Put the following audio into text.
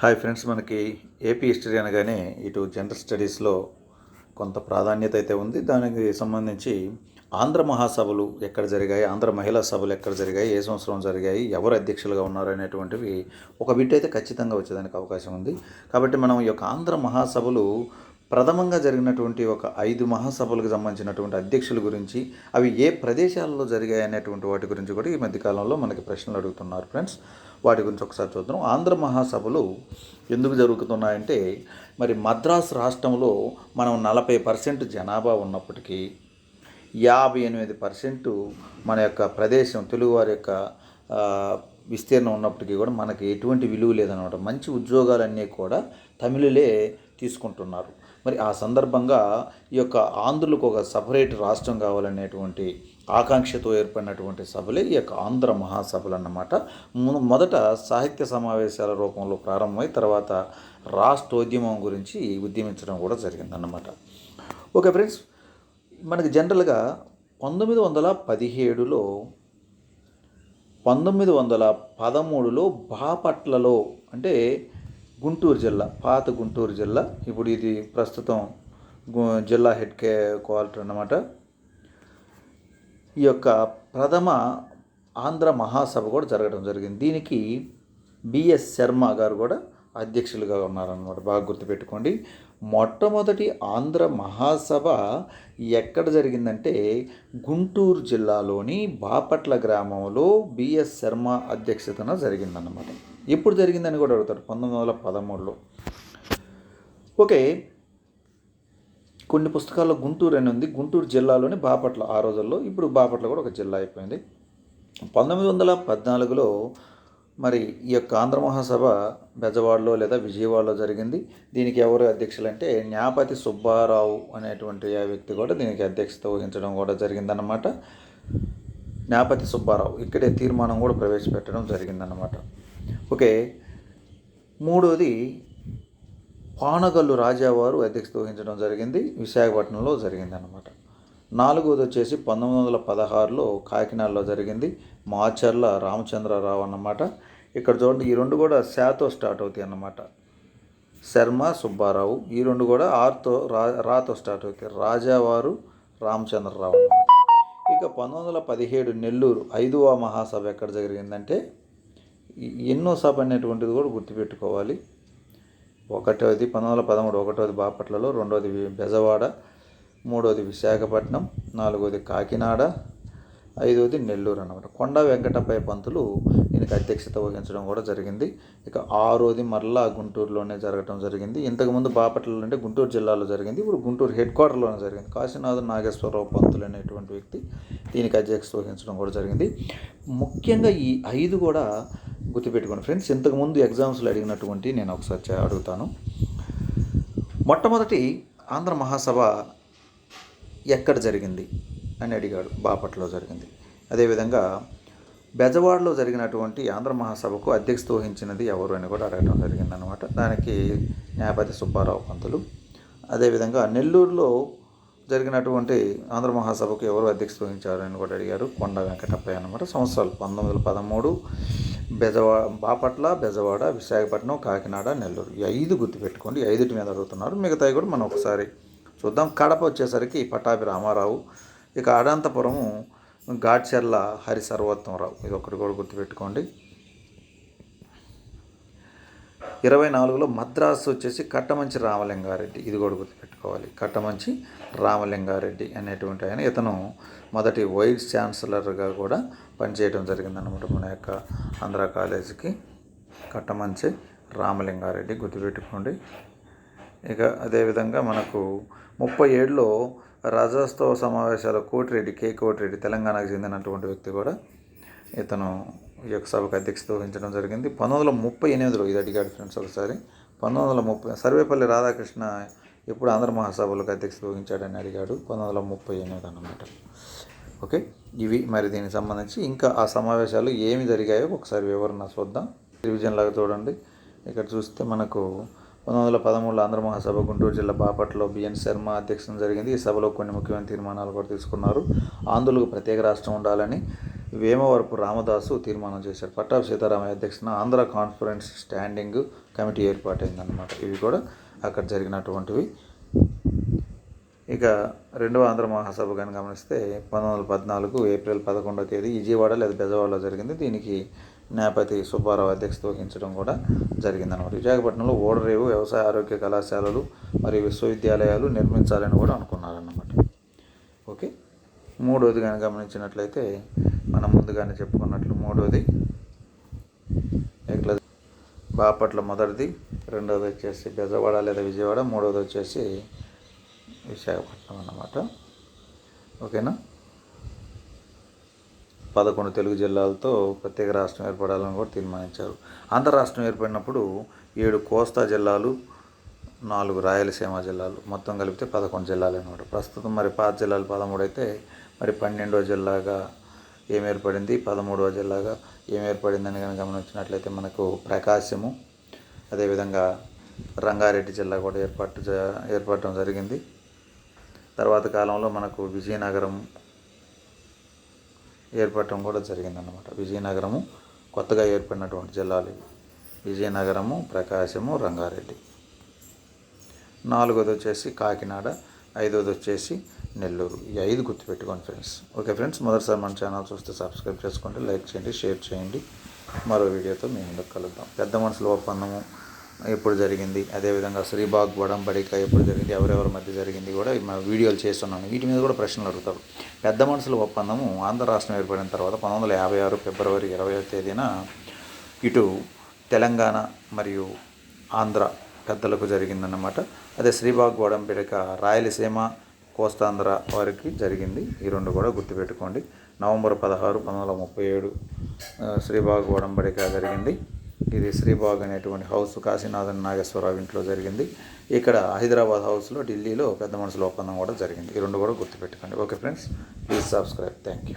Hi friends మనకి AP history అనగానే ఇటు జనరల్ స్టడీస్లో కొంత ప్రాధాన్యత అయితే ఉంది. దానికి సంబంధించి ఆంధ్ర మహాసభలు ఎక్కడ జరిగాయి ఆంధ్ర మహిళా సభలు ఎక్కడ జరిగాయి ఏ సంవత్సరం జరిగాయి ఎవరు అధ్యక్షులుగా ఉన్నారు అనేటువంటివి ఒక బిట్ అయితే ఖచ్చితంగా వచ్చేదానికి అవకాశం ఉంది. కాబట్టి మనం ఈ యొక్క ఆంధ్ర మహాసభలు ప్రథమంగా జరిగినటువంటి ఒక ఐదు మహాసభలకు సంబంధించినటువంటి అధ్యక్షుల గురించి అవి ఏ ప్రదేశాల్లో జరిగాయి అనేటువంటి వాటి గురించి కూడా ఈ మధ్యకాలంలో మనకి ప్రశ్నలు అడుగుతున్నారు ఫ్రెండ్స్. వాటి గురించి ఒకసారి చూద్దాం. ఆంధ్ర మహాసభలు ఎందుకు జరుగుతున్నాయంటే మరి మద్రాసు రాష్ట్రంలో మనం నలభై పర్సెంట్ జనాభా ఉన్నప్పటికీ యాభై ఎనిమిది పర్సెంట్ మన యొక్క ప్రదేశం తెలుగువారి యొక్క విస్తీర్ణం ఉన్నప్పటికీ కూడా మనకి ఎటువంటి విలువ లేదనమాట మంచి ఉద్యోగాలన్నీ కూడా తమిళులే తీసుకుంటున్నారు. మరి ఆ సందర్భంగా ఈ యొక్క ఆంధ్రులకు ఒక సపరేట్ రాష్ట్రం కావాలనేటువంటి ఆకాంక్షతో ఏర్పడినటువంటి సభలే ఈ యొక్క ఆంధ్ర మహాసభలు అన్నమాట మొదట సాహిత్య సమావేశాల రూపంలో ప్రారంభమై తర్వాత రాష్ట్రోద్యమం గురించి ఉద్యమించడం కూడా జరిగిందన్నమాట. ఓకే ఫ్రెండ్స్ మనకి జనరల్గా పంతొమ్మిది వందల పదిహేడులో పంతొమ్మిది వందల పదమూడులో బాపట్లలో అంటే గుంటూరు జిల్లా పాత గుంటూరు జిల్లా. ఇప్పుడు ఇది ప్రస్తుతం గు- జిల్లా హెడ్ కే క్వార్టర్ అన్నమాట. ఈ యొక్క ప్రథమ ఆంధ్ర మహాసభ కూడా జరగడం జరిగింది. దీనికి బిఎస్ శర్మ గారు కూడా అధ్యక్షులుగా ఉన్నారన్నమాట. బాగా గుర్తుపెట్టుకోండి. మొట్టమొదటి ఆంధ్ర మహాసభ ఎక్కడ జరిగిందంటే గుంటూరు జిల్లాలోని బాపట్ల గ్రామంలో బిఎస్ శర్మ అధ్యక్షతన జరిగిందన్నమాట. ఎప్పుడు జరిగిందని కూడా అడుగుతారు పంతొమ్మిది వందల పదమూడులో. ఓకే. కొన్ని పుస్తకాల్లో గుంటూరు అని ఉంది. గుంటూరు జిల్లాలోని బాపట్ల ఆ రోజుల్లో. ఇప్పుడు బాపట్ల కూడా ఒక జిల్లా అయిపోయింది. పంతొమ్మిది వందల పద్నాలుగులో మరి ఈ యొక్క ఆంధ్ర మహాసభ బెజవాడలో లేదా విజయవాడలో జరిగింది. దీనికి ఎవరు అధ్యక్షులు అంటే న్యాపతి సుబ్బారావు అనేటువంటి ఆ వ్యక్తి కూడా దీనికి అధ్యక్షత వహించడం కూడా జరిగిందన్నమాట. న్యాపతి సుబ్బారావు. ఇక్కడే తీర్మానం కూడా ప్రవేశపెట్టడం జరిగిందన్నమాట. ఓకే. మూడోది పానగల్లు రాజావారు అధ్యక్షత వహించడం జరిగింది విశాఖపట్నంలో జరిగింది అన్నమాట నాలుగోది వచ్చేసి పంతొమ్మిది వందల పదహారులో కాకినాడలో జరిగింది మాచర్ల రామచంద్రరావు అన్నమాట. ఇక్కడ చూడండి ఈ రెండు కూడా శాతో స్టార్ట్ అవుతాయి అన్నమాట. శర్మ సుబ్బారావు ఈ రెండు కూడా ఆర్తో రా రాతో స్టార్ట్ అవుతాయి. రాజావారు రామచంద్రరావు అన్నమాట. ఇక పంతొమ్మిది వందల పదిహేడు నెల్లూరు ఐదవ మహాసభ ఎక్కడ జరిగిందంటే ఎన్నో సభ అనేటువంటిది కూడా గుర్తుపెట్టుకోవాలి. ఒకటోది పంతొమ్మిది వందల పదమూడు ఒకటోది బాపట్లలో రెండోది బెజవాడ మూడోది విశాఖపట్నం నాలుగోది కాకినాడ ఐదోది నెల్లూరు అన్నమాట. కొండ వెంకటపై పంతులు దీనికి అధ్యక్షత వహించడం కూడా జరిగింది. ఇక ఆరోది మరలా గుంటూరులోనే జరగడం జరిగింది. ఇంతకుముందు బాపట్లలో అంటే గుంటూరు జిల్లాలో జరిగింది. ఇప్పుడు గుంటూరు హెడ్ క్వార్టర్లోనే జరిగింది. కాశీనాథ్ నాగేశ్వరరావు పంతులు అనేటువంటి వ్యక్తి దీనికి అధ్యక్షత వహించడం కూడా జరిగింది. ముఖ్యంగా ఈ ఐదు కూడా గుర్తుపెట్టుకోండి ఫ్రెండ్స్. ఇంతకుముందు ఎగ్జామ్స్లో అడిగినటువంటి నేను ఒకసారి అడుగుతాను. మొట్టమొదటి ఆంధ్ర మహాసభ ఎక్కడ జరిగింది అని అడిగాడు. బాపట్లలో జరిగింది. అదేవిధంగా బెజవాడలో జరిగినటువంటి ఆంధ్ర మహాసభకు అధ్యక్షత వహించినది ఎవరు అని కూడా అడగడం జరిగిందనమాట దానికి న్యాయపతి సుబ్బారావు పంతులు. అదేవిధంగా నెల్లూరులో జరిగినటువంటి ఆంధ్ర మహాసభకు ఎవరు అధ్యక్షత వహించారు అని కూడా అడిగారు. కొండ వెంకటప్పయ్య అనమాట సంవత్సరాలు పంతొమ్మిది వందల పదమూడు బెజవా బాపట్ల బెజవాడ విశాఖపట్నం కాకినాడ నెల్లూరు. ఈ ఐదు గుర్తుపెట్టుకోండి. ఐదుటి మీద అడుగుతున్నారు. మిగతాయి కూడా మనం ఒకసారి చూద్దాం. కడప వచ్చేసరికి పటాభి రామారావు ఇక అనంతపురము ఘాట్చెర్ల హరి సర్వోత్తమరావు. ఇది ఒకటి కూడా గుర్తుపెట్టుకోండి. ఇరవై నాలుగులో మద్రాసు వచ్చేసి కట్టమంచి రామలింగారెడ్డి. ఇది కూడా గుర్తుపెట్టుకోవాలి. కట్టమంచి రామలింగారెడ్డి అనేటువంటి ఆయన. ఇతను మొదటి వైస్ ఛాన్సలర్గా కూడా పనిచేయడం జరిగిందనమాట మన యొక్క ఆంధ్ర కాలేజీకి. కట్టమంచి రామలింగారెడ్డి గుర్తుపెట్టుకోండి. ఇక అదేవిధంగా మనకు ముప్పై ఏడులో రాజోత్సవ సమావేశాల కోటిరెడ్డి కే కోటిరెడ్డి తెలంగాణకు చెందినటువంటి వ్యక్తి కూడా ఇతను ఈ యొక్క సభకు అధ్యక్షత వహించడం జరిగింది. పంతొమ్మిది వందల ముప్పై ఎనిమిదిలో ఇది అడిగాడు ఫ్రెండ్స్ ఒకసారి. పంతొమ్మిది వందల ముప్పై సర్వేపల్లి రాధాకృష్ణ ఎప్పుడు ఆంధ్ర మహాసభలకు అధ్యక్షత వహించాడని అడిగాడు. పంతొమ్మిది వందల ముప్పై ఎనిమిది అన్నమాట. ఓకే? ఇవి మరి దీనికి సంబంధించి ఇంకా ఆ సమావేశాలు ఏమి జరిగాయో ఒకసారి వివరణ చూద్దాం. రివిజన్ లాగా చూడండి. ఇక్కడ చూస్తే మనకు పంతొమ్మిది వందల పదమూడులో ఆంధ్ర మహాసభ గుంటూరు జిల్లా బాపట్లో బిఎన్ శర్మ అధ్యక్షం జరిగింది. ఈ సభలో కొన్ని ముఖ్యమైన తీర్మానాలు కూడా తీసుకున్నారు. ఆంధ్రులకు ప్రత్యేక రాష్ట్రం ఉండాలని వేమవరపు రామదాసు తీర్మానం చేశారు. పట్టాభి సీతారామయ్య అధ్యక్షన ఆంధ్ర కాన్ఫరెన్స్ స్టాండింగ్ కమిటీ ఏర్పాటైందనమాట ఇవి కూడా అక్కడ జరిగినటువంటివి. ఇక రెండవ ఆంధ్ర మహాసభ కానీ గమనిస్తే పంతొమ్మిది వందల పద్నాలుగు ఏప్రిల్ పదకొండవ తేదీ విజయవాడ లేదా బెజవాడలో జరిగింది. దీనికి న్యాయపతి సుబ్బారావు అధ్యక్షత వహించడం కూడా జరిగిందన్నమాట. విశాఖపట్నంలో ఓడరేవు వ్యవసాయ ఆరోగ్య కళాశాలలు మరియు విశ్వవిద్యాలయాలు నిర్మించాలని కూడా అనుకున్నారన్నమాట. ఓకే. మూడోది కానీ గమనించినట్లయితే మనం ముందుగానే చెప్పుకున్నట్లు మూడోది ఎట్లా బాపట్ల మొదటిది రెండోది వచ్చేసి బెజవాడ లేదా విజయవాడ మూడోది వచ్చేసి విశాఖపట్నం అన్నమాట. ఓకేనా? పదకొండు తెలుగు జిల్లాలతో ప్రత్యేక రాష్ట్రం ఏర్పడాలని కూడా తీర్మానించారు. ఆంధ్ర రాష్ట్రం ఏర్పడినప్పుడు ఏడు కోస్తా జిల్లాలు నాలుగు రాయలసీమ జిల్లాలు మొత్తం కలిపితే పదకొండు జిల్లాలు అనమాట ప్రస్తుతం మరి పాత జిల్లాలు పదమూడు అయితే మరి పన్నెండో జిల్లాగా ఏం ఏర్పడింది? పదమూడవ జిల్లాగా ఏం ఏర్పడిందని కనుక గమనించినట్లయితే మనకు ప్రకాశము అదేవిధంగా రంగారెడ్డి జిల్లా కూడా ఏర్పాటు జ- ఏర్పడటం జరిగింది. తర్వాత కాలంలో మనకు విజయనగరం ఏర్పడటం కూడా జరిగిందన్నమాట. విజయనగరము కొత్తగా ఏర్పడినటువంటి జిల్లాలు విజయనగరము ప్రకాశము రంగారెడ్డి. నాలుగోది వచ్చేసి కాకినాడ ఐదోది వచ్చేసి నెల్లూరు. ఈ ఐదు గుర్తుపెట్టుకోండి ఫ్రెండ్స్. ఓకే ఫ్రెండ్స్ మొదటిసారి మన ఛానల్ చూస్తే సబ్స్క్రైబ్ చేసుకోండి లైక్ చేయండి షేర్ చేయండి. మరో వీడియోతో మేము ముందుకు కలుద్దాం. పెద్ద మనుషుల ఒప్పందము. ఎప్పుడు జరిగింది అదేవిధంగా శ్రీబాగ్ వడంబడిక ఎప్పుడు జరిగింది ఎవరెవరి మధ్య జరిగింది కూడా మా వీడియోలు చేస్తున్నాను వీటి మీద కూడా ప్రశ్నలు అడుగుతారు. పెద్ద మనుషుల ఒప్పందము ఆంధ్ర రాష్ట్రం ఏర్పడిన తర్వాత పంతొమ్మిది వందల యాభై ఆరు ఫిబ్రవరి ఇరవై తేదీన ఇటు తెలంగాణ మరియు ఆంధ్ర పెద్దలకు జరిగిందన్నమాట. అదే శ్రీబాగ్ వడంబడిక రాయలసీమ కోస్తాంధ్ర వారికి జరిగింది. ఈ రెండు కూడా గుర్తుపెట్టుకోండి. నవంబర్ పదహారు పంతొమ్మిది వందల ముప్పై ఏడు శ్రీబాగ్ వడంబడిక జరిగింది. ఇది శ్రీబాగ్ అనేటువంటి హౌస్ కాశీనాథన్ నాగేశ్వరరావు ఇంట్లో జరిగింది. ఇక్కడ హైదరాబాద్ హౌస్లో ఢిల్లీలో పెద్ద మనుషుల ఒప్పందం కూడా జరిగింది. ఈ రెండు కూడా గుర్తుపెట్టుకోండి. Okay friends please subscribe. Thank you